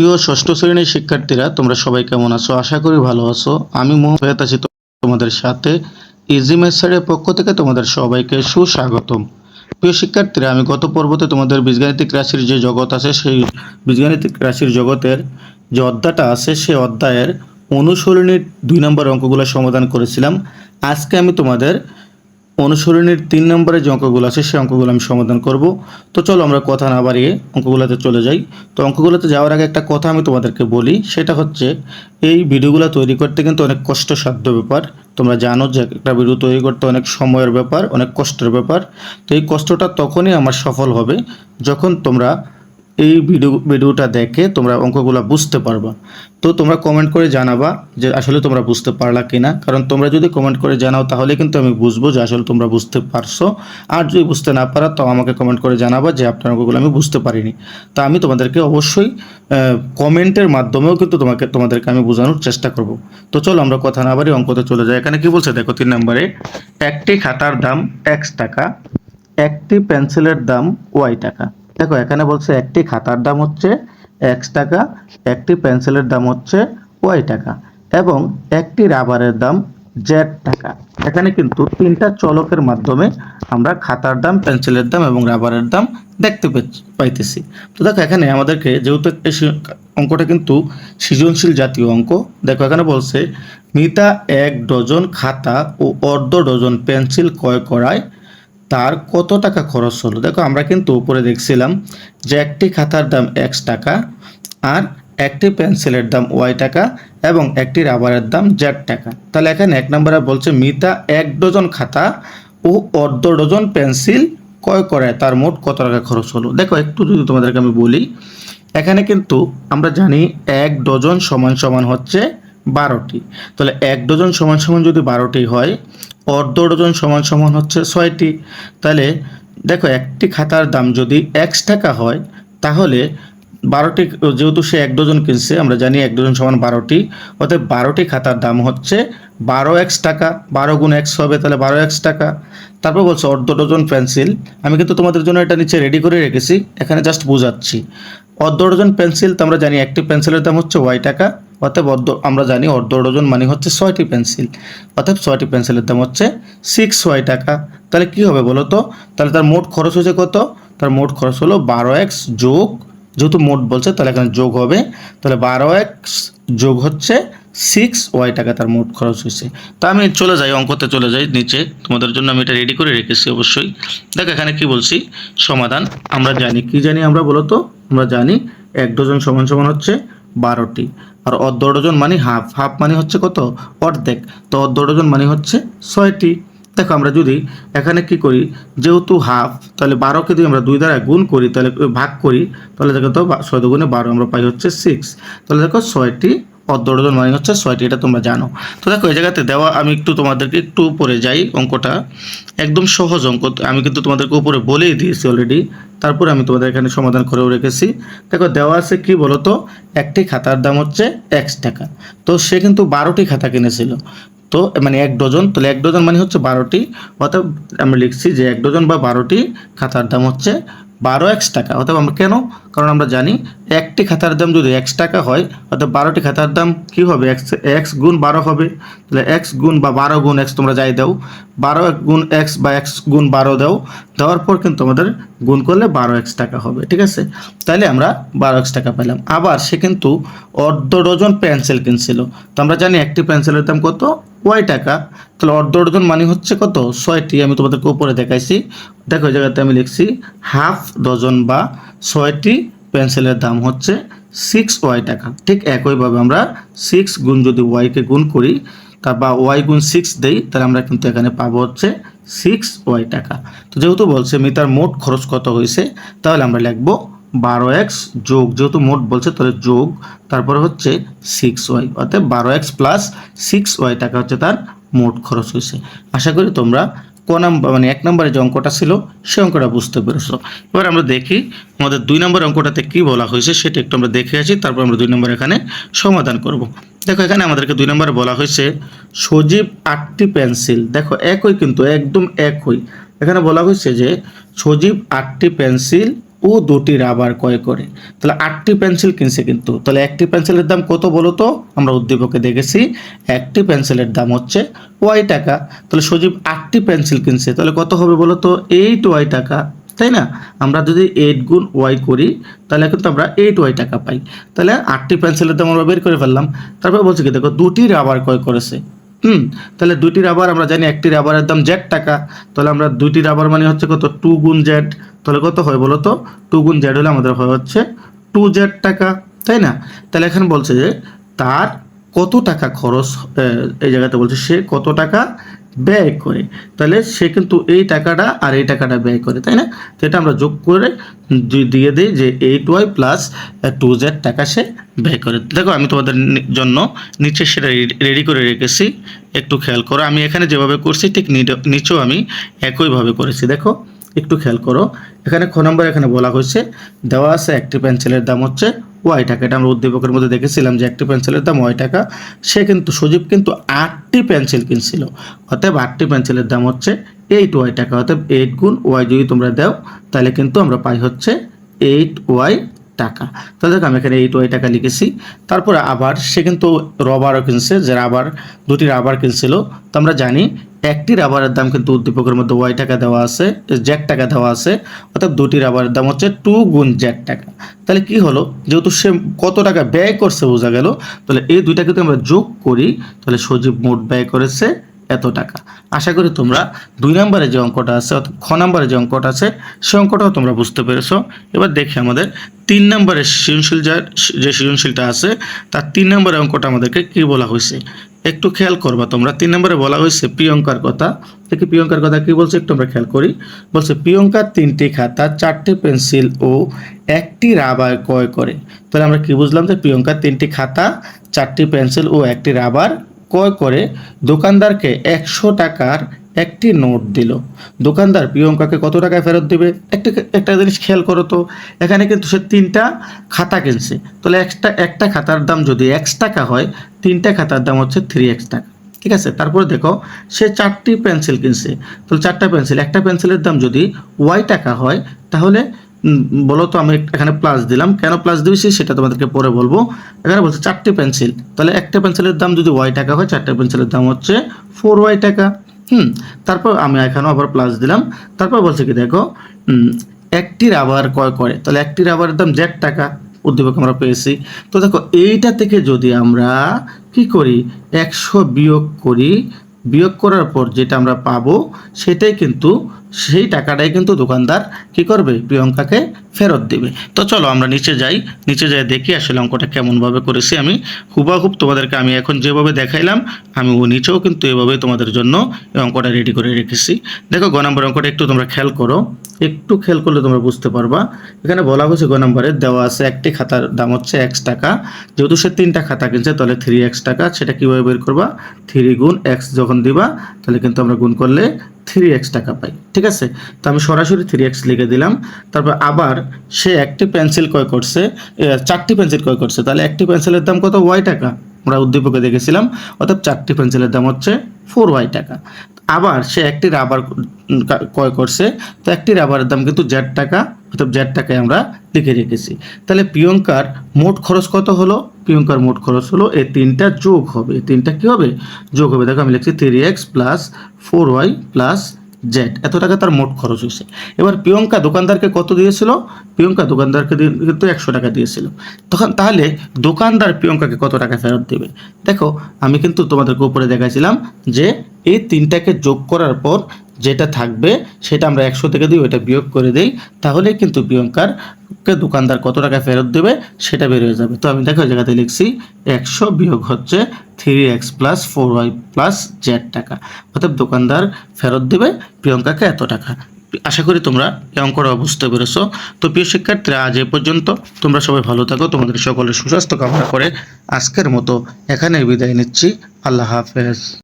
প্রিয় ষষ্ঠ শ্রেণির শিক্ষার্থীরা, তোমরা সবাই কেমন আছো? আশা করি ভালো আছো। আমি মোহাম্মদ আছি তোমাদের সাথে। ইজি মেসারের পক্ষ থেকে তোমাদের সবাইকে সুস্বাগতম। প্রিয় শিক্ষার্থীরা, আমি গত পর্বতে তোমাদের বীজগাণিতিক রাশির যে জগৎ আছে, সেই বীজগাণিতিক রাশির জগতের যে অধ্যায়টা আছে সেই অধ্যায়ের অনুসরণীর দুই নম্বর অঙ্কগুলো সমাধান করেছিলাম। আজকে আমি তোমাদের অনুসরণীর তিন নম্বরে যে অঙ্কগুলো আছে সেই অঙ্কগুলো আমি সমাধান করব। তো চলো আমরা কথা না বাড়িয়ে অঙ্কগুলোতে চলে যাই। তো অঙ্কগুলোতে যাওয়ার আগে একটা কথা আমি তোমাদেরকে বলি, সেটা হচ্ছে এই ভিডিওগুলো তৈরি করতে কিন্তু অনেক কষ্টসাধ্য ব্যাপার। তোমরা জানো যে একটা ভিডিও তৈরি করতে অনেক সময়ের ব্যাপার, অনেক কষ্টের ব্যাপার। তো এই কষ্টটা তখনই আমার সফল হবে যখন তোমরা এই ভিডিও, ভিডিওটা দেখে তোমরা অঙ্কগুলো বুঝতে পারবা। তো তোমরা কমেন্ট করে জানাবা যে আসলে তোমরা বুঝতে পারলা কিনা। কারণ তোমরা যদি কমেন্ট করে জানাও, তাহলে কিন্তু আমি বুঝব যে আসলে তোমরা বুঝতে পারছ। আর যদি বুঝতে না পারা, তো আমাকে কমেন্ট করে জানাবা যে আপনার অঙ্কগুলো আমি বুঝতে পারিনি। তা আমি তোমাদেরকে অবশ্যই কমেন্টের মাধ্যমেও কিন্তু তোমাকে, তোমাদেরকে আমি বোঝানোর চেষ্টা করব। তো চলো আমরা কথা না বাড়ি অঙ্কতে চলে যাই। এখানে কি বলছে? দেখো তিন নম্বরে, একটি খাতার দাম এক্স টাকা, একটি পেন্সিলের দাম ওয়াই টাকা। দেখো, এখানে বলছে একটি খাতার দাম হচ্ছে এক্স টাকা, একটি পেন্সিলের দাম হচ্ছে ওয়াই টাকা এবং একটি রাবারের দাম জেড টাকা। এখানে কিন্তু তিনটা চলকের মাধ্যমে আমরা খাতার দাম, পেন্সিলের দাম এবং রাবারের দাম দেখতে পাইতেছি। তো দেখো, এখানে আমাদেরকে যেহেতু অঙ্কটা কিন্তু সৃজনশীল জাতীয় অঙ্ক, দেখো এখানে বলছে, মিতা এক ডজন খাতা ও অর্ধ ডজন পেন্সিল ক্রয় করায় তার কত টাকা খরচ হলো? দেখো, আমরা কিন্তু উপরে দেখছিলাম যে একটি খাতার দাম এক্স টাকা আর একটি পেন্সিলের দাম ওয়াই টাকা এবং একটি রাবারের দাম জেড টাকা। তাহলে এখানে এক নম্বরে বলছে, মিতা এক ডজন খাতা ও অর্ধ ডজন পেন্সিল ক্রয় করে। তার মোট কত টাকা খরচ হলো? দেখো, একটু যদি তোমাদেরকে আমি বলি, এখানে কিন্তু আমরা জানি এক ডজন সমান সমান হচ্ছে বারোটি। তাহলে এক ডজন সমান সমান যদি বারোটি হয় অর্ধ ডজন সমান সমান হচ্ছে ছয়টি। তাহলে দেখো একটি খাতার দাম যদি এক্স টাকা হয়, তাহলে বারোটি, যেহেতু সে এক ডজন কিনছে, আমরা জানি এক ডজন সমান বারোটি, অতএব বারোটি খাতার দাম হচ্ছে বারো এক্স টাকা, বারো গুণ এক্স হবে, তাহলে বারো এক্স টাকা। তারপর বলছে অর্ধ ডজন পেন্সিল। আমি কিন্তু তোমাদের জন্য এটা নিচে রেডি করে রেখেছি, এখানে জাস্ট বোঝাচ্ছি। অর্ধ ডজন পেন্সিল, তো আমরা জানি একটি পেন্সিলের দাম হচ্ছে ওয়াই টাকা অতএব অর্ধ আমরা জানি অর্ধ ডজন মানে হচ্ছে ছয়টি পেন্সিল। অতএব ছয়টি পেন্সিলের দাম হচ্ছে সিক্স ওয়াই টাকা। তাহলে কি হবে বলো তো? তাহলে তার মোট খরচ হয়েছে কত? তার মোট খরচ হলো বারো এক্স যোগ যেহেতু মোট বলছে, তাহলে এখানে যোগ হবে। তাহলে বারো এক্স যোগ হচ্ছে সিক্স ওয়াই টাকা তার মোট খরচ হয়েছে। তা আমি চলে যাই, অঙ্কতে চলে যাই নিচে। তোমাদের জন্য আমি এটা রেডি করে রেখেছি অবশ্যই। দেখো এখানে কি বলছি? সমাধান। আমরা জানি, কি জানি আমরা বলো তো? আমরা জানি এক ডজন সমান সমান হচ্ছে বারোটি। আর অর্ধ ডজন মানে হাফ হাফ মানে হচ্ছে কত? অর্ধেক। তো অর্ধ ডজন মানে হচ্ছে ছয়টি। দেখো আমরা যদি এখানে কি করি? যেহেতু হাফ তাহলে বারোকে যদি আমরা দুই দ্বারা গুণ করি, তাহলে ভাগ করি, তাহলে দেখো তো ছয় দুগুণে বারো আমরা পাই হচ্ছে সিক্স তাহলে দেখো ছয়টি অর্ধ ডজন মানে হচ্ছে ছয়টি, এটা তোমরা জানো। তো দেখো, এই জায়গাতে দেওয়া, আমি একটু তোমাদেরকে একটু উপরে যাই অঙ্কটা। একদম সহজ অঙ্ক, আমি কিন্তু তোমাদেরকে উপরে বলেই দিয়েছি অলরেডি তারপরে আমি তোমাদের এখানে সমাধান করেও রেখেছি। দেখো, দেওয়া আছে কি বলতো? একটি খাতার দাম হচ্ছে এক্স টাকা। তো সে কিন্তু বারোটি খাতা কিনেছিল। তো মানে এক ডজন, তাহলে এক ডজন মানে হচ্ছে বারোটি। অর্থাৎ আমি লিখছি যে এক ডজন বা বারোটি খাতার দাম হচ্ছে বারো এক্স টাকা। অর্থাৎ আমরা কেন? কারণ আমরা জানি একটি খাতার দাম যদি এক্স টাকা হয়, অর্থাৎ বারোটি খাতার দাম কি হবে? এক্স এক্স গুণ বারো হবে। তাহলে এক্স গুণ বা বারো গুণ এক্স তোমরা যাই দাও। বারো গুণ এক্স বা এক্স গুণ বারো দাও। দেওয়ার পর কিন্তু আমাদের গুণ করলে বারো এক্স টাকা হবে, ঠিক আছে? তাইলে আমরা বারো এক্স টাকা পেলাম। আবার সে কিন্তু অর্ধ ডজন পেন্সিল কিনছিল। তো আমরা জানি একটি পেন্সিলের দাম কত? ওয়াই টাকা। তাহলে অর্ধ ডজন মানে হচ্ছে কত? ছয়টি, আমি তোমাদেরকে উপরে দেখাইছি। দেখো এই জায়গাতে আমি লিখছি হাফ ডজন বা ছয়টি পেন্সিলের দাম হচ্ছে সিক্স ওয়াই টাকা। ঠিক একইভাবে আমরা সিক্স গুণ যদি ওয়াইকে গুণ করি, তা বা ওয়াই গুণ সিক্স দেই, তাহলে আমরা কিন্তু এখানে পাবো হচ্ছে সিক্স ওয়াই টাকা। তো যেহেতু বলছে মিতার মোট খরচ কত হয়েছে, তাহলে আমরা লিখব বারো এক্স যোগ, যেহেতু মোট বলছে তাহলে যোগ, তারপরে হচ্ছে সিক্স ওয়াই, অর্থাৎ বারো এক্স প্লাস সিক্স ওয়াই টাকা হচ্ছে তার মোট খরচ হয়েছে। আশা করি তোমরা ক নাম্বার মানে এক নম্বরে যে অঙ্কটা ছিল সে অঙ্কটা বুঝতে পেরেছ। এবার আমরা দেখি আমাদের দুই নম্বর অঙ্কটাতে কি বলা হয়েছে, সেটা একটু আমরা দেখে আসি, তারপর আমরা দুই নম্বর এখানে সমাধান করব। দেখো এখানে আমাদেরকে দুই নম্বরে বলা হয়েছে, সজীব আটটি পেন্সিল। দেখো একই কিন্তু, একদম একই। এখানে বলা হয়েছে যে, সজীব আটটি পেন্সিল ও দুটি রাবার ক্রয় করে। তাহলে আটটি পেন্সিল কিনছে কিন্তু। তাহলে একটি পেন্সিলের দাম কত বলো তো? আমরা উদ্দীপকে দেখেছি, একটি পেন্সিলের দাম হচ্ছে ওয়াই টাকা। তাহলে সজীব আটটি পেন্সিল কিনছে, তাহলে কত হবে বলো তো? এইট ওয়াই টাকা। তাই না? আমরা যদি এইট গুণ ওয়াই করি, তাহলে কিন্তু আমরা এইট ওয়াই টাকা পাই। তাহলে আটটি পেন্সিলের দাম আমরা বের করে ফেললাম। তারপর বলছে কি, দেখো দুটি রাবার ক্রয় করেছে। হুম, তাহলে দুটি রাবার আমরা জানি একটি রাবারের দাম জেড টাকা। তাহলে আমরা দুটি রাবার মানে হচ্ছে কত? টু গুণ জেড তাহলে কত হয় বলো তো? টু গুণ জেড হলে আমাদের হয় হচ্ছে টু জেড টাকা, তাই না? তাহলে এখানে বলছে যে তার কত টাকা খরচ এই জায়গাতে বলছে সে কত টাকা ব্যয় করে। তাহলে সে কিন্তু এই টাকাটা আর এই টাকাটা ব্যয় করে, তাই না? তো এটা আমরা যোগ করে দিয়ে দিই যে eight Y plus two Z টাকা সে ব্যয় করে। দেখো আমি তোমাদের জন্য নিচে সেটা রেডি করে রেখেছি। একটু খেয়াল করো, আমি এখানে যেভাবে করছি ঠিক নিচেও আমি একইভাবে করেছি। দেখো, একটু খেয়াল করো। এখানে খ নম্বর এখানে বলা হয়েছে, দেওয়া আছে একটি পেন্সিলের দাম হচ্ছে ওয়াই টাকা, এটা আমরা উদ্দীপকের মধ্যে দেখেছিলাম যে একটি পেন্সিলের দাম ওয়াই টাকা। সে কিন্তু, সজীব কিন্তু আটটি পেন্সিল কিনছিল। অতএব আটটি পেন্সিলের দাম হচ্ছে এইট ওয়াই টাকা। অতএব এইট গুণ ওয়াই যদি তোমরা দাও, তাহলে কিন্তু আমরা পাই হচ্ছে এইট ওয়াই টাকা। তাহলে দেখো আমি এখানে এইট ওয়াই টাকা লিখেছি। তারপরে আবার সে কিন্তু রবারও কিনছে, যে রাবার দুটি রাবার কিনছিল। তো আমরা জানি একটি রাবারের দাম কিন্তু উদ্দীপকের মধ্যে ওয়াই টাকা দেওয়া আছে জ্যাক টাকা দেওয়া আছে, অর্থাৎ দুটি রাবারের দাম হচ্ছে টু গুণ জ্যাক টাকা। তাহলে কি হলো? যেহেতু সে কত টাকা ব্যয় করছে বোঝা গেল, তাহলে এই দুইটাকে যদি আমরা যোগ করি। তাহলে সজীব মোট ব্যয় করেছে এত টাকা। আশা করি তোমরা দুই নম্বরে যে অঙ্কটা আছে অর্থাৎ খ নম্বরে যে অঙ্কটা আছে, সে অঙ্কটাও তোমরা বুঝতে পেরেছ। এবার দেখি আমাদের তিন নম্বরের সৃজনশীল যা যে সৃজনশীলটা আছে, তার তিন নম্বরের অঙ্কটা আমাদেরকে কি বলা হয়েছে? একটু খেয়াল করবা তোমরা। তিন নম্বরে বলা হয়েছে প্রিয়ঙ্কার কথা। দেখি প্রিয়ঙ্কার কথা কি বলছে একটু আমরা খেয়াল করি। বলছে, প্রিয়ঙ্কার তিনটি খাতা, চারটি পেন্সিল ও একটি রাবার ক্রয় করে। তাহলে আমরা কি বুঝলাম যে প্রিয়ঙ্কার তিনটি খাতা, চারটি পেন্সিল ও একটি রাবার ক্রয় করে দোকানদারকে একশো টাকার একটি নোট দিল। দোকানদার প্রিয়ঙ্কাকে কত টাকায় ফেরত দেবে? একটা একটা জিনিস খেয়াল করো তো, এখানে কিন্তু সে তিনটা খাতা কিনছে। তাহলে একটা একটা খাতার দাম যদি এক্স টাকা হয়, তিনটা খাতার দাম হচ্ছে থ্রি এক্স টাকা। ঠিক আছে? তারপরে দেখো, সে চারটি পেন্সিল কিনছে। তাহলে চারটা পেন্সিল, একটা পেন্সিলের দাম যদি ওয়াই টাকা হয়, তাহলে বলো তো, আমি এখানে প্লাস দিলাম। কেন প্লাস দিয়েছি সেটা তোমাদেরকে পরে বলব। এখানে বলছে চারটে পেন্সিল তাহলে একটা পেন্সিলের দাম যদি ওয়াই টাকা হয়, চারটে পেন্সিলের দাম হচ্ছে ফোর ওয়াই টাকা। হুম, তারপর আমি এখানেও আবার প্লাস দিলাম। তারপর বলছে কি, দেখো একটি রাবার ক্রয় করে। তাহলে একটি রাবারের দাম জ্যাক টাকা, উদ্দীপক আমরা পেয়েছি। তো দেখো, এইটা থেকে যদি আমরা কি করি, একশো বিয়োগ করি, বিয়োগ করার পর যেটা আমরা পাবো, সেটাই কিন্তু সেই টাকাটাই কিন্তু দোকানদার কি করবে? প্রিয়ঙ্কাকে ফেরত দেবে। তো চলো আমরা নিচে যাই। নিচে যাই দেখি আসলে অঙ্কটা কেমনভাবে করেছি আমি। হুবাহুব তোমাদেরকে আমি এখন যেভাবে দেখাইলাম, আমি ও নিচেও কিন্তু এভাবে তোমাদের জন্য এই অঙ্কটা রেডি করে রেখেছি। দেখো গ নম্বর অঙ্কটা একটু তোমরা খেয়াল করো। একটু খেয়াল করলে তোমরা বুঝতে পারবা। এখানে বলা হয়েছে গ নম্বরে দেওয়া আছে একটি খাতার দাম হচ্ছে এক্স টাকা। যেহেতু সে তিনটা খাতা কিনছে, তাহলে থ্রি এক্স টাকা। সেটা কীভাবে বের করবা? থ্রি গুণ এক্স যখন দিবা, তাহলে কিন্তু আমরা গুণ করলে থ্রি এক্স টাকা পাই, ঠিক আছে? তো আমি সরাসরি থ্রি এক্স লিখে দিলাম, তারপর আবার সে একটি পেন্সিল ক্রয় করছে চারটি পেন্সিল ক্রয় করছে, তাহলে একটি পেন্সিলের দাম কত? ওয়াই টাকা। আমরা উদ্দীপকে দেখেছিলাম অর্থাৎ চারটি পেন্সিলের দাম হচ্ছে ফোর ওয়াই টাকা। আবার সে একটি রাবার ক্রয় করছে, তো একটি রাবারের দাম কিন্তু জেড টাকা অর্থাৎ জেড টাকায় আমরা লিখে রেখেছি। তাহলে প্রিয়ঙ্কার মোট খরচ কত হলো? প্রিয়ঙ্কার মোট খরচ হলো, এই তিনটা যোগ হবে। তিনটা কি হবে? যোগ হবে, দেখো আমি লিখছি three X plus four Y plus Z এত টাকা তার মোট খরচ হয়েছে। এবার প্রিয়ঙ্কা দোকানদারকে কত দিয়েছিল? প্রিয়ঙ্কা দোকানদারকে কিন্তু একশো টাকা দিয়েছিল। তখন তাহলে দোকানদার প্রিয়ঙ্কাকে কত টাকা ফেরত দেবে? দেখো, আমি কিন্তু তোমাদেরকে উপরে দেখাইছিলাম যে এই তিনটাকে যোগ করার পর যেটা থাকবে সেটা আমরা একশো থেকে দিই, ওইটা বিয়োগ করে দিই, তাহলে কিন্তু প্রিয়ঙ্কার কে দোকানদার কত টাকা ফেরত দেবে সেটা বের হয়ে যাবে। তো আমি দেখো জায়গাতে লিখছি, একশো বিয়োগ হচ্ছে three X plus four Y plus Z টাকা। অর্থাৎ দোকানদার ফেরত দেবে প্রিয়ঙ্কাকে এত টাকা। আশা করি তোমরা এই অঙ্কটা বুঝতে পেরেছ। তো প্রিয় শিক্ষার্থীরা, আজ এ পর্যন্ত। তোমরা সবাই ভালো থাকো, তোমাদের সকলের সুস্বাস্থ্য কামনা করে আজকের মতো এখানে বিদায় নিচ্ছি। আল্লাহ হাফেজ।